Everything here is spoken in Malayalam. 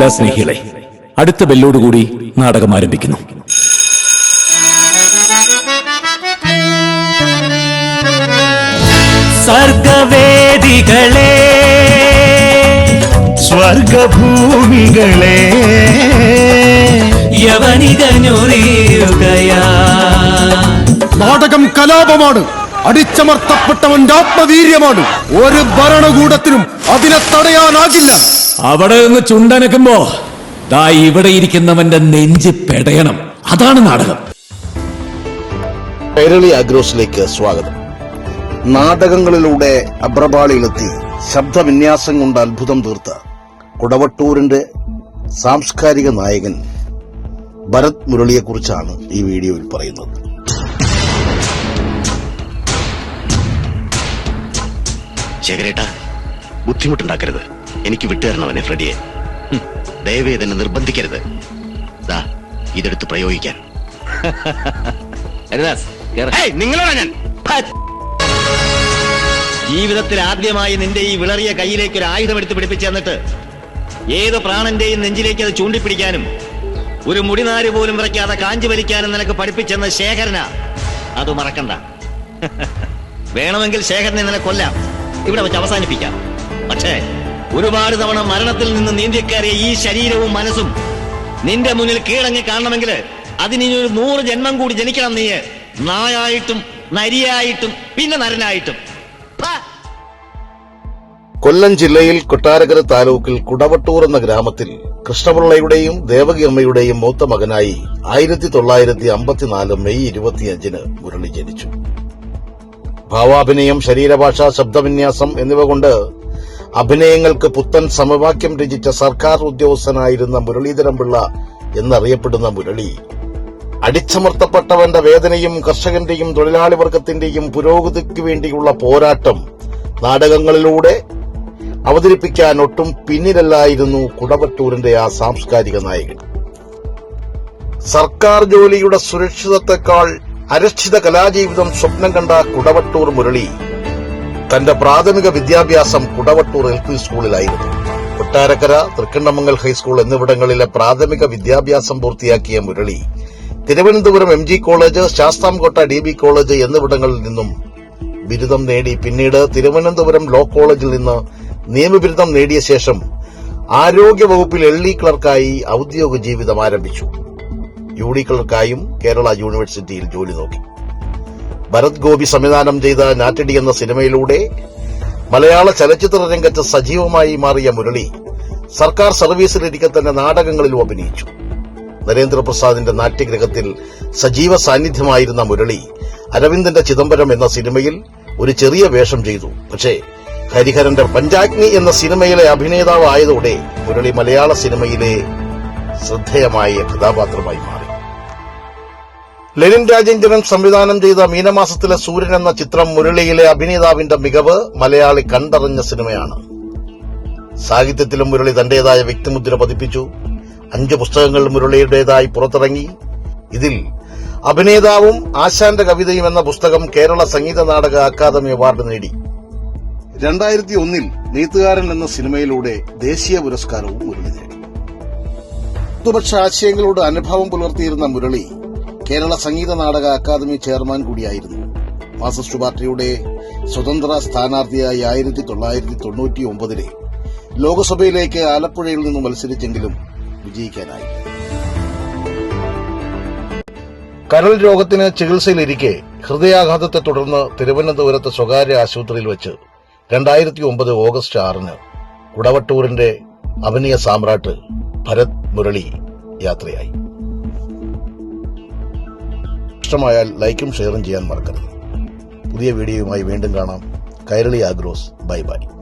കലാസ്നേഹികളെ അടുത്ത ബെല്ലോടുകൂടി നാടകം ആരംഭിക്കുന്നു. സർഗവേദികളെ സ്വർഗഭൂമികളെ യവനികഞ്ഞൊറിയുകയാ നാടകം കലാപമാണ് അടിച്ചമർത്തപ്പെട്ടവന്റെ ആത്മവീര്യമാണ്. ഒരു ഭരണകൂടത്തിനും അതിനെ തടയാനാകില്ല. അവിടെ നിന്ന് ചുണ്ടനക്കുമ്പോ ദാ ഇവിടെ ഇരിക്കുന്നവന്റെ നെഞ്ച് പെടയണം. അതാണ് നാടകം. കൈരളി അഗ്രോസിലേക്ക് സ്വാഗതം. നാടകങ്ങളിലൂടെ അബ്രപാളിയിലെത്തി ശബ്ദവിന്യാസം കൊണ്ട് അത്ഭുതം തീർത്ത കുടവട്ടൂരിന്റെ സാംസ്കാരിക നായകൻ ഭരത് മുരളിയെക്കുറിച്ചാണ് ഈ വീഡിയോയിൽ പറയുന്നത്. ശേഖരേട്ട ബുദ്ധിമുട്ടുണ്ടാക്കരുത്. എനിക്ക് വിട്ടുതരണവനെ ഫ്രെഡിയെ. ദയവേ തന്നെ നിർബന്ധിക്കരുത്. ദാ ഇതെടുത്ത് പ്രയോഗിക്കാൻ. നിങ്ങളാണ് ഞാൻ. ജീവിതത്തിൽ ആദ്യമായി നിന്റെ ഈ വിളറിയ കയ്യിലേക്ക് ഒരു ആയുധം എടുത്ത് പിടിപ്പിച്ചു തന്നിട്ട് ഏത് പ്രാണന്റെയും നെഞ്ചിലേക്ക് അത് ചൂണ്ടിപ്പിടിക്കാനും ഒരു മുടിനാര് പോലും വിറയ്ക്കാതെ കാഞ്ചി വലിക്കാനും നിനക്ക് പഠിപ്പിച്ചെന്ന് ശേഖരനാ. അത് മറക്കണ്ട. വേണമെങ്കിൽ ശേഖരനെ നിന്നെ കൊല്ലാം. ഇവിടെ വെച്ച് അവസാനിപ്പിക്കാം. പക്ഷേ ഒരുപാട് തവണ മരണത്തിൽ നിന്ന് നീന്തിക്കയറിയ ഈ ശരീരവും മനസ്സും നിന്റെ മുന്നിൽ കീഴങ്ങി കാണണമെങ്കിൽ അതിനി ഒരു നൂറ് ജന്മം കൂടി ജനിക്കണം നീ നായായിട്ടും നരിയായിട്ടും പിന്നെ നരനായിട്ടും. കൊല്ലം ജില്ലയിൽ കൊട്ടാരകര താലൂക്കിൽ കുടവട്ടൂർ എന്ന ഗ്രാമത്തിൽ കൃഷ്ണപിള്ളയുടെയും ദേവകി അമ്മയുടെയും മൂത്ത മകനായി ആയിരത്തി തൊള്ളായിരത്തി അമ്പത്തിനാല് മെയ് ഇരുപത്തിയഞ്ചിന് മുരളി ജനിച്ചു. ഭാവാഭിനയം ശരീരഭാഷ ശബ്ദവിന്യാസം എന്നിവ കൊണ്ട് അഭിനയങ്ങൾക്ക് പുത്തൻ സമവാക്യം രചിച്ച സർക്കാർ ഉദ്യോഗസ്ഥനായിരുന്ന മുരളീധരൻ പിള്ള എന്നറിയപ്പെടുന്ന മുരളി. അടിച്ചമർത്തപ്പെട്ടവന്റെ വേദനയും കർഷകന്റെയും തൊഴിലാളി വർഗത്തിന്റെയും പുരോഗതിക്ക് വേണ്ടിയുള്ള പോരാട്ടം നാടകങ്ങളിലൂടെ അവതരിപ്പിക്കാൻ ഒട്ടും പിന്നിലല്ലായിരുന്നു കുടവട്ടൂരിന്റെ ആ സാംസ്കാരിക നായകൻ. സർക്കാർ ജോലിയുടെ സുരക്ഷിതത്തെക്കാൾ അരക്ഷിത കലാജീവിതം സ്വപ്നം കണ്ട കുടവട്ടൂർ മുരളി തന്റെ പ്രാഥമിക വിദ്യാഭ്യാസം കുടവട്ടൂർ എൽ പി സ്കൂളിലായിരുന്നു. കൊട്ടാരക്കര തൃക്കണ്ണമംഗൽ ഹൈസ്കൂൾ എന്നിവിടങ്ങളിലെ പ്രാഥമിക വിദ്യാഭ്യാസം പൂർത്തിയാക്കിയ Murali Thiruvananthapuram M G college Sasthamkotta D B college എന്നിവിടങ്ങളിൽ നിന്നും ബിരുദം നേടി. പിന്നീട് തിരുവനന്തപുരം ലോ കോളേജിൽ നിന്ന് നിയമബിരുദം നേടിയ ശേഷം ആരോഗ്യ വകുപ്പിൽ എൽ ഡി ക്ലർക്കായി ഔദ്യോഗിക ജീവിതം ആരംഭിച്ചു. യു ഡി ക്ലർക്കായും കേരള യൂണിവേഴ്സിറ്റിയിൽ ജോലി നോക്കി. ഭരത് ഗോപി സംവിധാനം ചെയ്ത നാറ്റടി എന്ന സിനിമയിലൂടെ മലയാള ചലച്ചിത്ര രംഗത്ത് സജീവമായി മാറിയ മുരളി സർക്കാർ സർവീസിലിരിക്കെ തന്നെ നാടകങ്ങളിലും അഭിനയിച്ചു. നരേന്ദ്രപ്രസാദിന്റെ നാട്യഗ്രഹത്തിൽ സജീവ സാന്നിധ്യമായിരുന്ന മുരളി അരവിന്ദന്റെ ചിദംബരം എന്ന സിനിമയിൽ ഒരു ചെറിയ വേഷം ചെയ്തു. പക്ഷേ ഹരിഹരന്റെ പഞ്ചാഗ്നി എന്ന സിനിമയിലെ അഭിനേതാവ് ആയതോടെ മുരളി മലയാള സിനിമയിലെ ശ്രദ്ധേയമായ കഥാപാത്രമായി മാറി. ലെനിൻ രാജേന്ദ്രൻ സംവിധാനം ചെയ്ത മീനമാസത്തിലെ സൂര്യൻ എന്ന ചിത്രം മുരളിയിലെ അഭിനേതാവിന്റെ മികവ് മലയാളി കണ്ടറിഞ്ഞ സിനിമയാണ്. സാഹിത്യത്തിലും മുരളി തന്റേതായ വ്യക്തിമുദ്ര പതിപ്പിച്ചു. അഞ്ച് പുസ്തകങ്ങൾ മുരളിയുടേതായി പുറത്തിറങ്ങി. ഇതിൽ അഭിനേതാവും ആശാന്റെ കവിതയും എന്ന പുസ്തകം കേരള സംഗീത നാടക അക്കാദമി അവാർഡ് നേടി. രണ്ടായിരത്തി ഒന്നിൽ നെയ്ത്തുകാരൻ എന്ന സിനിമയിലൂടെ ദേശീയ പുരസ്കാരവും മുരളി നേടി. ഇടതുപക്ഷ ആശയങ്ങളോട് അനുഭവം പുലർത്തിയിരുന്ന മുരളി കേരള സംഗീത നാടക അക്കാദമി ചെയർമാൻ കൂടിയായിരുന്നു. മാർക്സിസ്റ്റ് പാർട്ടിയുടെ സ്വതന്ത്ര സ്ഥാനാർത്ഥിയായി ആയിരത്തി തൊള്ളായിരത്തി തൊണ്ണൂറ്റി ഒമ്പതിലെ ലോക്സഭയിലേക്ക് ആലപ്പുഴയിൽ നിന്ന് മത്സരിച്ചെങ്കിലും വിജയിക്കാനായി. കരൾ രോഗത്തിന് ചികിത്സയിലിരിക്കെ ഹൃദയാഘാതത്തെ തുടർന്ന് തിരുവനന്തപുരത്ത് സ്വകാര്യ ആശുപത്രിയിൽ വെച്ച് രണ്ടായിരത്തി ഒമ്പത് ഓഗസ്റ്റ് ആറിന് കുടവട്ടൂരിന്റെ അഭിനയ സാമ്രാട്ട് ഭരത് മുരളി യാത്രയായി. ഇഷ്ടമായാൽ ലൈക്കും ഷെയറും ചെയ്യാൻ മറക്കരുത്. പുതിയ വീഡിയോയുമായി വീണ്ടും കാണാം. കൈരളി ആഗ്രോസ്. Bye bye.